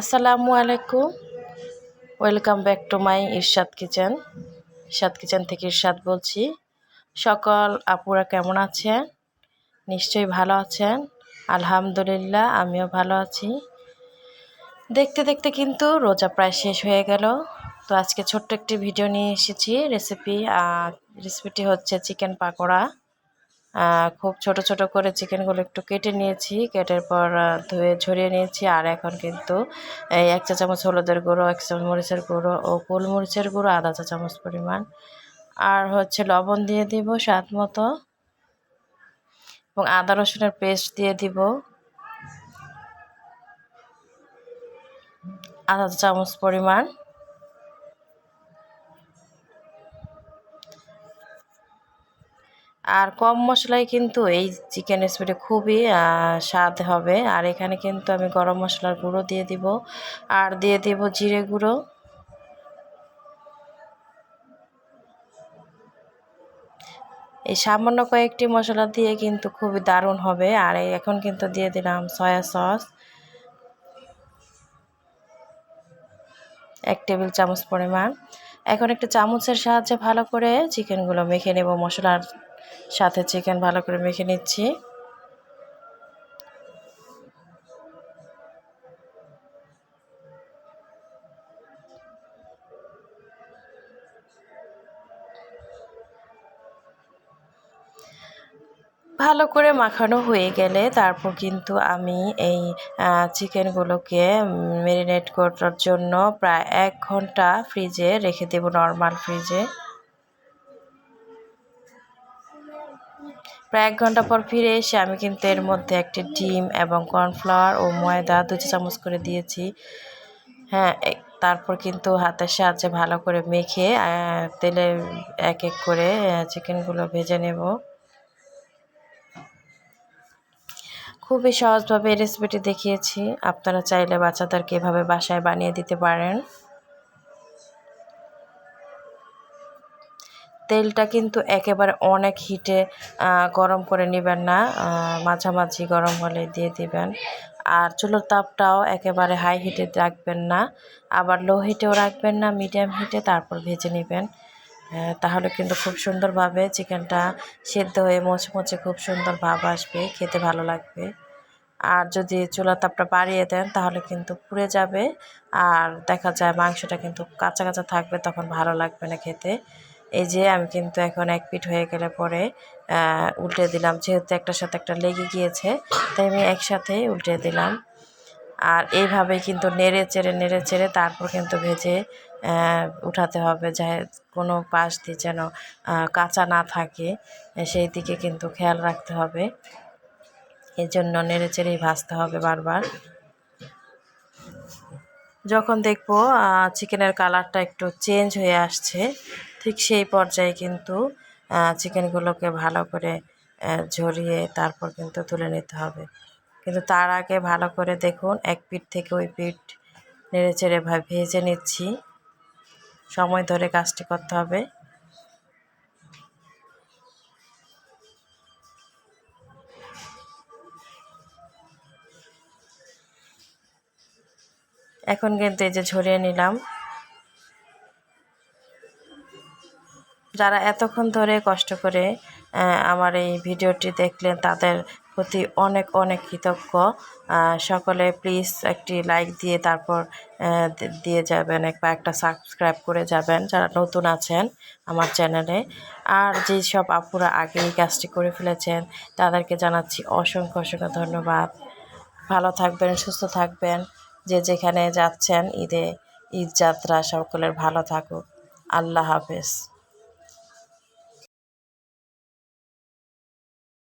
আসসালামু আলাইকুম। Welcome back to my Ershad kitchen Ershad kitchen থেকে ইরশাদ বলছি। সকল আপুরা কেমন আছেন? নিশ্চয়ই ভালো আছেন। আলহামদুলিল্লাহ, আমিও ভালো আছি। দেখতে দেখতে কিন্তু রোজা প্রায় শেষ হয়ে গেল। তো আজকে ছোট্ট একটি ভিডিও নিয়ে এসেছি। রেসিপি রেসিপিটি হচ্ছে চিকেন পাকোড়া। খুব ছোট ছোট করে চিকেনগুলো একটু কেটে নিয়েছি। কেটের পর ধুয়ে ঝরিয়ে নিয়েছি। আর এখন কিন্তু এক চা চামচ হলুদের গুঁড়ো, এক চামচ মরিচের গুঁড়ো ও গোলমরিচের গুঁড়ো, আধা চা চামচ পরিমাণ। আর হচ্ছে লবণ দিয়ে দিব স্বাদ মতো। এবং আদা রসুনের পেস্ট দিয়ে দিব। আধা চামচ পরিমাণ। আর কম মশলায় কিন্তু এই চিকেন রেসিপিটা খুবই স্বাদ হবে। আর এখানে কিন্তু আমি গরম মশলার গুঁড়ো দিয়ে দিব। আর দিয়ে দিব জিরে গুঁড়ো। এই সামান্য কয়েকটি মশলা দিয়ে কিন্তু খুবই দারুণ হবে। আর এখন কিন্তু দিয়ে দিলাম সয়া সস এক টেবিল চামচ পরিমাণ। এখন একটা চামচের সাহায্যে ভালো করে চিকেনগুলো মেখে নেব মশলার সাথে চিকেন ভালো করে মেখে নিচ্ছি। ভালো করে মাখানো হয়ে গেলে তারপর কিন্তু আমি এই চিকেনগুলোকে মেরিনেট করার জন্য প্রায় এক ঘণ্টা ফ্রিজে রেখে দেব নর্মাল ফ্রিজে প্রায় এক ঘণ্টা পর ফিরে এসে আমি কিন্তু এর মধ্যে একটি ডিম এবং কর্নফ্লাওয়ার ও ময়দা দু চামচ করে দিয়েছি। হ্যাঁ তারপর কিন্তু হাতের সাহায্যে ভালো করে মেখে তেলে এক এক করে চিকেনগুলো ভেজে নেব। খুবই সহজভাবে রেসিপিটি দেখিয়েছি। আপনারা চাইলে বাচ্চাদেরকে এভাবে বাসায় বানিয়ে দিতে পারেন। তেলটা কিন্তু একেবারে অনেক হিটে গরম করে নেবেন না মাঝামাঝি গরম হলে দিয়ে দিবেন। আর চুলোর তাপটাও একেবারে হাই হিটে রাখবেন না, আবার লো হিটেও রাখবেন না মিডিয়াম হিটে তারপর ভেজে নেবেন। তাহলে কিন্তু খুব সুন্দরভাবে চিকেনটা সেদ্ধ হয়ে মোচমোচে খুব সুন্দর ভাব আসবে, খেতে ভালো লাগবে। আর যদি চুলার তাপটা বাড়িয়ে দেন, তাহলে কিন্তু পুড়ে যাবে। আর দেখা যায় মাংসটা কিন্তু কাঁচা কাঁচা থাকবে, তখন ভালো লাগবে না খেতে। এই যে আমি কিন্তু এখন এক পিঠ হয়ে গেলে পরে উল্টে দিলাম। যেহেতু একটার সাথে একটা লেগে গিয়েছে, তাই আমি একসাথেই উল্টে দিলাম। আর এইভাবে কিন্তু নেড়ে চেড়ে নেড়ে চেড়ে তারপর কিন্তু ভেজে উঠাতে হবে। যা কোনো পাশ দিয়ে যেন কাঁচা না থাকে, সেই দিকে কিন্তু খেয়াল রাখতে হবে। এই জন্য নেড়ে চেড়েই ভাজতে হবে বারবার। যখন দেখব চিকেনের কালারটা একটু চেঞ্জ হয়ে আসছে ঠিক সেই পর্যায়ে কিন্তু চিকেনগুলোকে ভালো করে ঝরিয়ে তারপর কিন্তু তুলে নিতে হবে। কিন্তু তার আগে ভালো করে দেখুন, এক পিঠ থেকে ওই পিঠ নেড়ে চেড়ে ভেজে নিচ্ছি। সময় ধরে কাজটি করতে হবে। এখন কিন্তু এই যে ঝরিয়ে নিলাম যারা এতক্ষণ ধরে কষ্ট করে আমার এই ভিডিওটি দেখলেন, তাদের প্রতি অনেক অনেক কৃতজ্ঞ। সকলে প্লিজ একটি লাইক দিয়ে তারপর দিয়ে যাবেন বা একটা সাবস্ক্রাইব করে যাবেন, যারা নতুন আছেন আমার চ্যানেলে আর যেই সব আপুরা আগে এই কাজটি করে ফেলেছেন, তাদেরকে জানাচ্ছি অসংখ্য অসংখ্য ধন্যবাদ। ভালো থাকবেন, সুস্থ থাকবেন, যে যেখানে যাচ্ছেন, ঈদে ঈদ যাত্রা সকলের ভালো থাকুক। আল্লাহ হাফেজ।